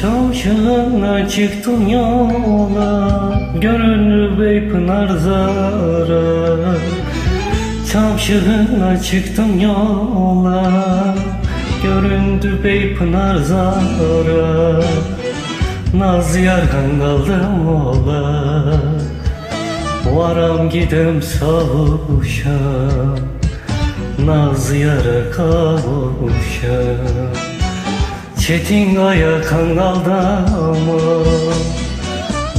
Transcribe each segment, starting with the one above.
Çavşağına çıktım yola Göründü Beypınar zara. Çavşağına çıktım yola Göründü Beypınar zara. Naz yargan kaldım ola Varam gidem savuşa. Naz yara kavuşa Çetin aya kangalda mı?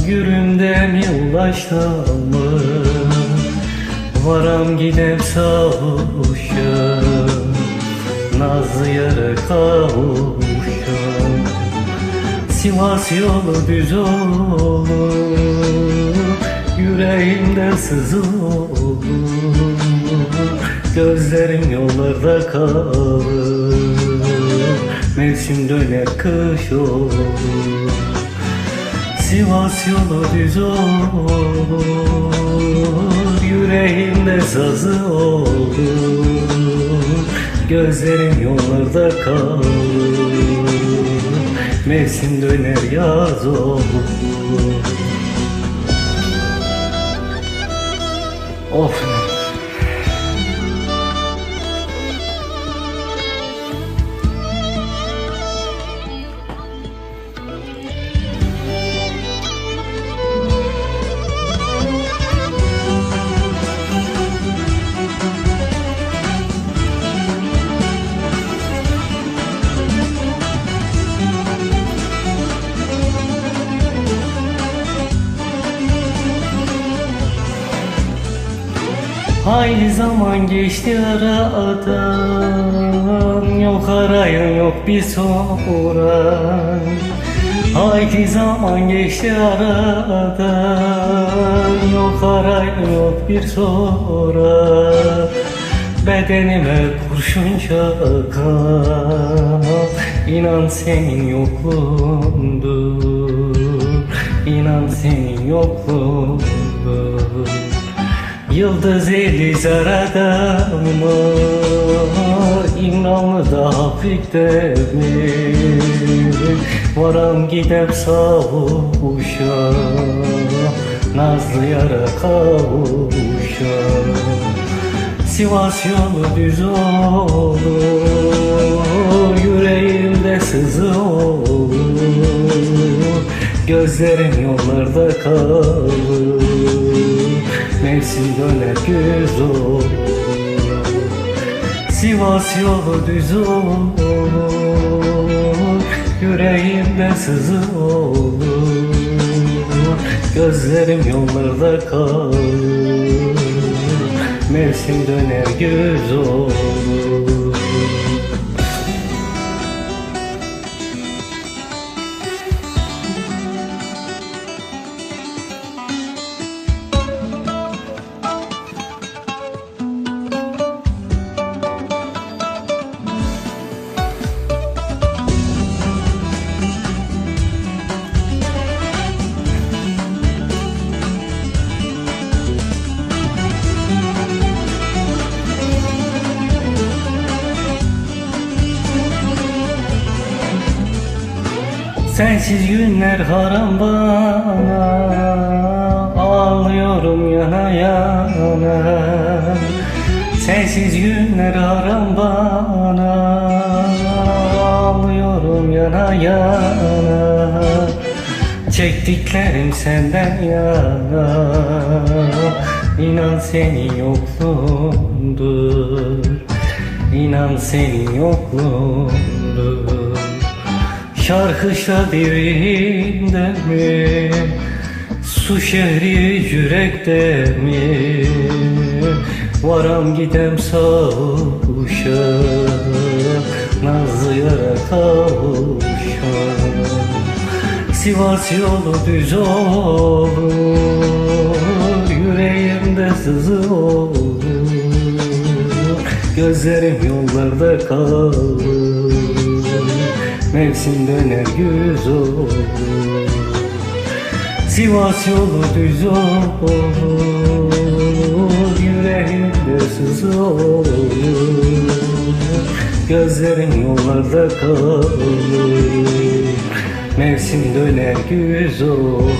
Gürümde mi ulaşta mı? Varam gidem savuşa Naz yara kavuşa Sivas yolu düz olur Yüreğimde sızı olur. Gözlerim yollarda kalır Mevsim döner kış olur? Sivas yolu düz olur. Yüreğimde sazı olur. Gözlerim yollarda kalır. Mevsim döner yaz olur? Of Hayli zaman geçti aradan Yok arayan yok bir soran Hayli zaman geçti aradan Yok arayan yok bir soran Bedenime kurşun çakar İnan senin yokluğundur. İnan senin yokluğundur Yıldız eli zarada mı? İmranlı da hafifte mi? Varam gidep savuşa Nazlı yara kavuşa Sivas yolu düz olur Yüreğimde sızı olur Gözlerim yollarda kalır Mevsim döner olur. Sivas yolu düz olur. Yüreğimde sızı olur. Gözlerim yollarda kalır. Mevsim döner güz olur Sensiz günler haram bana Ağlıyorum yana yana. Sensiz günler haram bana Ağlıyorum yana yana. Çektiklerim senden yana İnan senin yokluğundur İnan senin yokluğundur Şarkışa divinde mi? Su şehri yürekte mi? Varam gidem savuşa Nazlı yara kavuşa Sivas yolu düz olur Yüreğimde sızı olur Gözlerim yollarda kalır Mevsim döner güz olur. Sivas yolu düz olur. Yüreğimde sızı olur. Gözlerin yollarda kalır. Mevsim döner güz olur